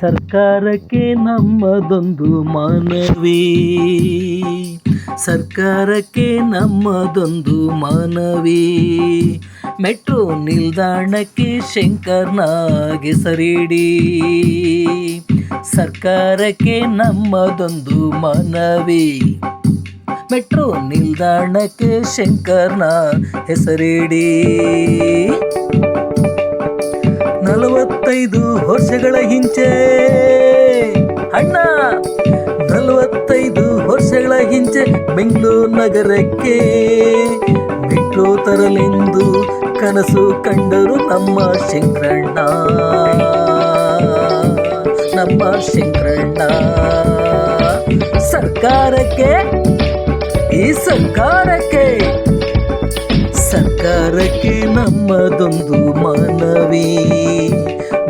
ಸರ್ಕಾರಕ್ಕೆ ನಮ್ಮದೊಂದು ಮನವಿ. ಸರ್ಕಾರಕ್ಕೆ ನಮ್ಮದೊಂದು ಮನವಿ. ಮೆಟ್ರೋ ನಿಲ್ದಾಣಕ್ಕೆ ಶಂಕರ್ನಾಗೆ ಸರಿಡಿ ಸರ್ಕಾರಕ್ಕೆ ನಮ್ಮದೊಂದು ಮನವಿ. ಮೆಟ್ರೋ ನಿಲ್ದಾಣಕ್ಕೆ ಶಂಕರ್ನ ಹೆಸರಿಡಿ. ನಲವತ್ತೈದು ವರ್ಷಗಳ ಹಿಂಚೆ. ಅಣ್ಣ, ನಲವತ್ತೈದು ವರ್ಷಗಳ ಹಿಂಚೆ ಬೆಂಗಳೂರು ನಗರಕ್ಕೆ. ಮೆಟ್ರೋ ತರಲೆಂದು ಕನಸು ಕಂಡರು ನಮ್ಮ ಶಂಕರಣ್ಣ. ನಮ್ಮ ಶಂಕರಣ್ಣ. ಸರ್ಕಾರಕ್ಕೆ, ಈ ಸರ್ಕಾರಕ್ಕೆ ಸರ್ಕಾರಕ್ಕೆ ನಮ್ಮದೊಂದು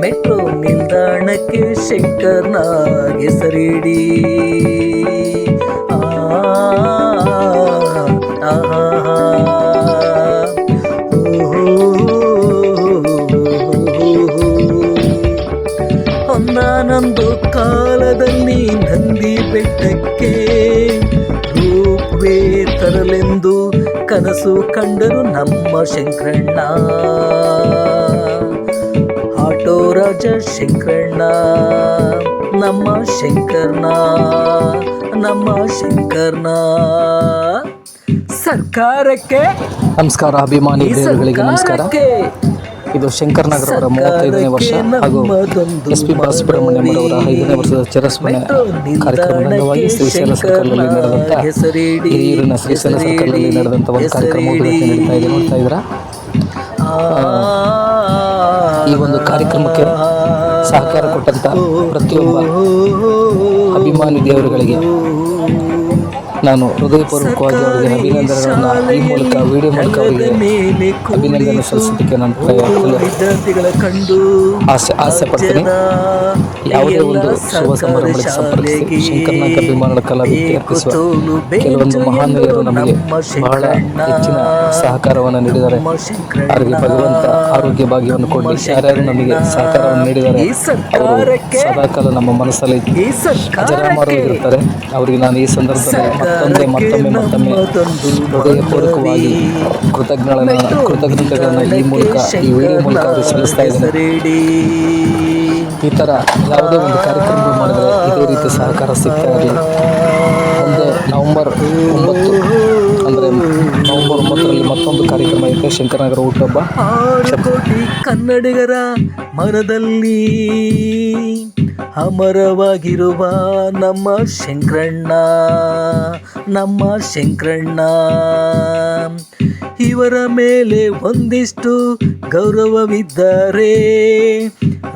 ಮೆಟ್ರೋ ನಿಲ್ದಾಣಕ್ಕೆ ಶಂಕರ್ನಾಗೆ ಆ, ಒಂದಾನೊಂದು ಕಾಲದಲ್ಲಿ ನಂದಿ ಬೆಟ್ಟಕ್ಕೆ ರೂಪವೇ ತರಲೆಂದು ಕನಸು ಕಂಡರು ನಮ್ಮ ಶಂಕರಣ್ಣ. ಆಟೋ ರಾಜ ಶಂಕರಣ್ಣ ನಮ್ಮ ಶಂಕರ್ಣ ನಮ್ಮ ಶಂಕರ್ಣ ಸರ್ಕಾರಕ್ಕೆ ನಮಸ್ಕಾರ ಅಭಿಮಾನಿ ದೇವರುಗಳಿಗೆ ನಮಸ್ಕಾರ. ಇದು ಶಂಕರ್ ನಗರ ಅವರ ಮೂವತ್ತೈದನೇ ವರ್ಷ ಹಾಗೂ ಎಸ್ ಪಿ ಬಾಲಸುಬ್ರಹ್ಮಣ್ಯಂ ಅವರ ಐದನೇ ವರ್ಷದ ಚಿರಸ್ಮರಣೆ ಕಾರ್ಯಕ್ರಮದ ಅಂಗವಾಗಿ ಶ್ರೀಶೈಲ ಸರ್ಕಲ್ನಲ್ಲಿ ನಡೆದಂಥ ಹಿರಿಯೂರಿನ ಶ್ರೀಶೈಲ ಸರ್ಕಲ್ನಲ್ಲಿ ನಡೆದಂಥ ಒಂದು ಕಾರ್ಯಕ್ರಮ ನಡೀತಾ ಇದೆ ನೋಡ್ತಾ ಇದ್ದೀರಾ? ಈ ಒಂದು ಕಾರ್ಯಕ್ರಮಕ್ಕೆ ಸಹಕಾರ ಕೊಟ್ಟಂತ ಪ್ರತಿಯೊಬ್ಬ ಅಭಿಮಾನಿ ದೇವರುಗಳಿಗೆ ನಾನು ಹೃದಯಪೂರ್ವಕವಾಗಿ ಅವರಿಗೆ ಅಭಿನಂದನೆಗಳನ್ನು ಈ ಮೂಲಕ ವಿಡಿಯೋ ಮೂಲಕ ಅವರಿಗೆ ಅಭಿನಂದನೆ ಸಲ್ಲಿಸೋದಕ್ಕೆ ನಾನು ವಿದ್ಯಾರ್ಥಿಗಳ ಕಂಡು ಆಸೆ ಆಸೆ ಪಡ್ತೀನಿ ಯಾವುದೇ ಒಂದು ಶುಭ ಸಮಾರಂಭಗಳಿಗೆ ಸಂಪರ್ಕಿಸಿ ಶಂಕರ್ನಾಗ ಅಭಿಮಾನದ ಕಲಾವಿದ ಅರ್ಪಿಸುವ ಕೆಲವೊಂದು ಮಹಾನೀಯರು ನಮಗೆ ಬಹಳ ಹೆಚ್ಚಿನ ಸಹಕಾರವನ್ನು ನೀಡಿದ್ದಾರೆ. ಅವರಿಗೆ ಭಗವಂತ ಆರೋಗ್ಯ ಭಾಗ್ಯವನ್ನು ಕೊಡಿ ಯಾರ್ಯಾರು ನಮಗೆ ಸಹಕಾರವನ್ನು ನೀಡಿದ್ದಾರೆ ಅವರು ಸದಾಕಾಲ ನಮ್ಮ ಮನಸ್ಸಲ್ಲಿ ಈ ಇರುತ್ತಾರೆ. ಅವರಿಗೆ ನಾನು ಈ ಸಂದರ್ಭದಲ್ಲಿ ಮತ್ತೊಂದೇ ಮತ್ತೊಮ್ಮೆ ಮತ್ತೊಮ್ಮೆ ಹೃದಯಪೂರ್ವಕವಾಗಿ ಕೃತಜ್ಞಗಳನ್ನು ಕೃತಜ್ಞತೆಗಳನ್ನು ಈ ಮೂಲಕ ಈ ವಿಡಿಯೋ ಮೂಲಕ ಅವರು ಸಲ್ಲಿಸ್ತಾ ಇದ್ದಾರೆ ಈ ಥರ ಯಾವುದೇ ಒಂದು ಕಾರ್ಯಕ್ರಮ ಮಾಡಿದ್ರೆ ಇದೇ ರೀತಿ ಸಹಕಾರ ಸಿಗ್ತಾ ಇರಲಿ. ಒಂದು ನವಂಬರ್ ಒಂಬತ್ತು ಅಂದರೆ ನವಂಬರ್ ಒಂಬತ್ತರಲ್ಲಿ ಮತ್ತೊಂದು ಕಾರ್ಯಕ್ರಮ ಇದೆ ಶಂಕರನಗರ ಹುಟ್ಟುಹಬ್ಬ ಕನ್ನಡಿಗರ ಮನದಲ್ಲಿ. ಅಮರವಾಗಿರುವ ನಮ್ಮ ಶಂಕರಣ್ಣ ನಮ್ಮ ಶಂಕರಣ್ಣ. ಇವರ ಮೇಲೆ ಒಂದಿಷ್ಟು ಗೌರವವಿದ್ದಾರೆ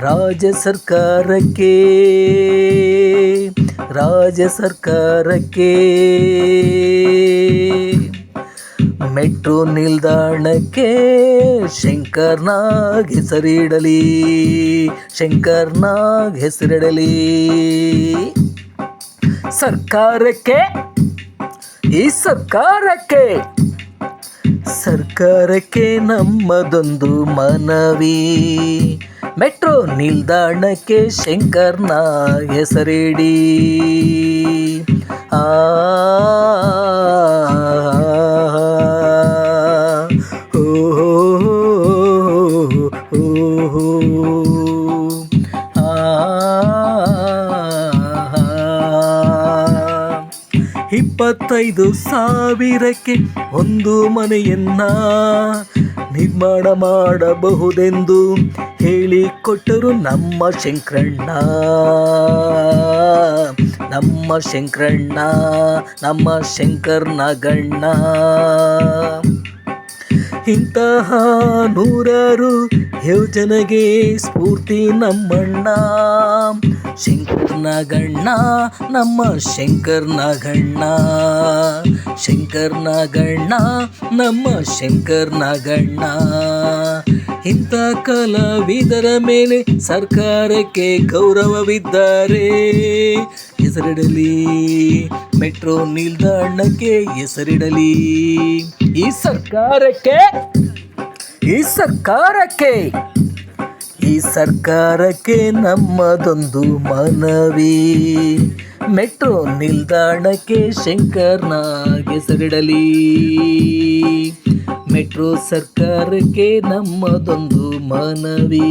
ರಾಜ್ಯ ಸರ್ಕಾರಕ್ಕೆ ರಾಜ್ಯ ಸರ್ಕಾರಕ್ಕೆ ಮೆಟ್ರೋ ನಿಲ್ದಾಣಕ್ಕೆ ಶಂಕರ್ನಾಗ್ ಹೆಸರಿಡಲಿ ಶಂಕರ್ನಾಗ್ ಹೆಸರಿಡಲಿ. ಸರ್ಕಾರಕ್ಕೆ, ಈ ಸರ್ಕಾರಕ್ಕೆ ಸರ್ಕಾರಕ್ಕೆ ನಮ್ಮದೊಂದು ಮನವಿ. ಮೆಟ್ರೋ ನಿಲ್ದಾಣಕ್ಕೆ ಶಂಕರ್ನ ಹೆಸರಿಡಿ. ಆ ಆ ಇಪ್ಪತ್ತೈದು ಸಾವಿರಕ್ಕೆ ಒಂದು ಮನೆಯನ್ನ ನಿರ್ಮಾಣ ಮಾಡಬಹುದೆಂದು ಹೇಳಿಕೊಟ್ಟರು ನಮ್ಮ ಶಂಕರಣ್ಣ. ನಮ್ಮ ಶಂಕರಣ್ಣ ನಮ್ಮ ಶಂಕರ್ನಗಣ್ಣ ಇಂತಹ ನೂರಾರು ಯೋಜನೆಗೆ ಸ್ಫೂರ್ತಿ ನಮ್ಮಣ್ಣ. ಶಂಕರ್ ನಾಗಣ್ಣ ನಮ್ಮ ಶಂಕರ್ ನಾಗಣ್ಣ ಶಂಕರ್ ನಾಗಣ್ಣ ನಮ್ಮ ಶಂಕರ್ ನಾಗಣ್ಣ ಇಂಥ ಕಲಾವಿದರ ಮೇಲೆ ಸರ್ಕಾರಕ್ಕೆ ಗೌರವವಿದ್ದಾರೆ. ಹೆಸರಿಡಲಿ, ಮೆಟ್ರೋ ನಿಲ್ದಾಣಕ್ಕೆ ಹೆಸರಿಡಲಿ. ಈ ಸರ್ಕಾರಕ್ಕೆ ಈ ಸರ್ಕಾರಕ್ಕೆ ಈ ಸರ್ಕಾರಕ್ಕೆ ನಮ್ಮದೊಂದು ಮನವಿ. ಮೆಟ್ರೋ ನಿಲ್ದಾಣಕ್ಕೆ ಶಂಕರ್ನಾಗೆ ಹೆಸರಿಡಲಿ. ಮೆಟ್ರೋ ಸರ್ಕಾರಕ್ಕೆ ನಮ್ಮದೊಂದು ಮನವಿ.